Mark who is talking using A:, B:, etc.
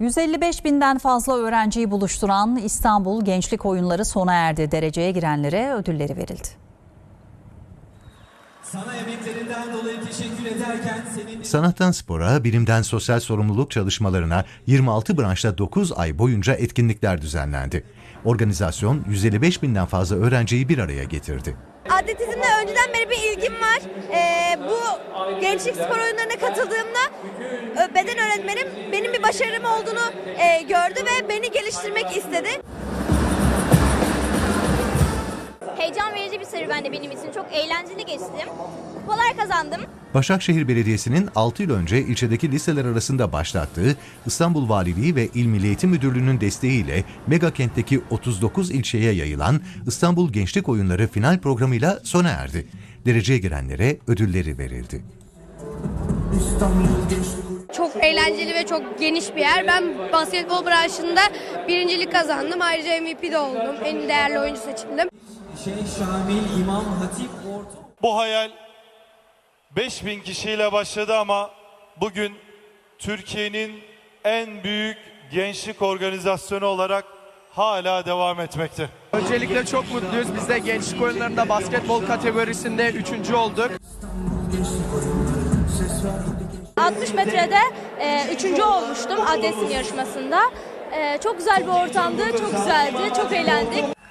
A: 155 binden fazla öğrenciyi buluşturan İstanbul Gençlik Oyunları sona erdi. Dereceye girenlere ödülleri verildi.
B: Sana emeklerinden dolayı teşekkür ederken senin
C: Sanattan spora, bilimden sosyal sorumluluk çalışmalarına 26 branşta 9 ay boyunca etkinlikler düzenlendi. Organizasyon 155 binden fazla öğrenciyi bir araya getirdi.
D: Atletizmle önceden beri bir ilgim var. Ee, bu gençlik spor oyunlarına katıldığımda beden öğretmenim benim bir başarım olduğunu e, gördü ve beni geliştirmek istedi.
E: Heyecan verici bir serüvendi benim için. Çok eğlenceli geçtim. Kupalar kazandım.
C: Başakşehir Belediyesi'nin 6 yıl önce ilçedeki liseler arasında başlattığı İstanbul Valiliği ve İl Milli Eğitim Müdürlüğü'nün desteğiyle mega kentteki 39 ilçeye yayılan İstanbul Gençlik Oyunları final programıyla sona erdi. Dereceye girenlere ödülleri verildi.
F: Çok eğlenceli ve çok geniş bir yer. Ben basketbol branşında birincilik kazandım. Ayrıca MVP de oldum. En değerli oyuncu seçildim.
B: Şeyh Şamil İmam Hatip Orta
G: Bu hayal 5000 kişiyle başladı ama bugün Türkiye'nin en büyük gençlik organizasyonu olarak hala devam etmekte.
H: Öncelikle çok mutluyuz. Biz de gençlik oyunlarında basketbol kategorisinde üçüncü olduk.
E: 60 metrede e, üçüncü olmuştum adresim yarışmasında. E, çok güzel bir ortamdı, çok güzeldi, çok eğlendik.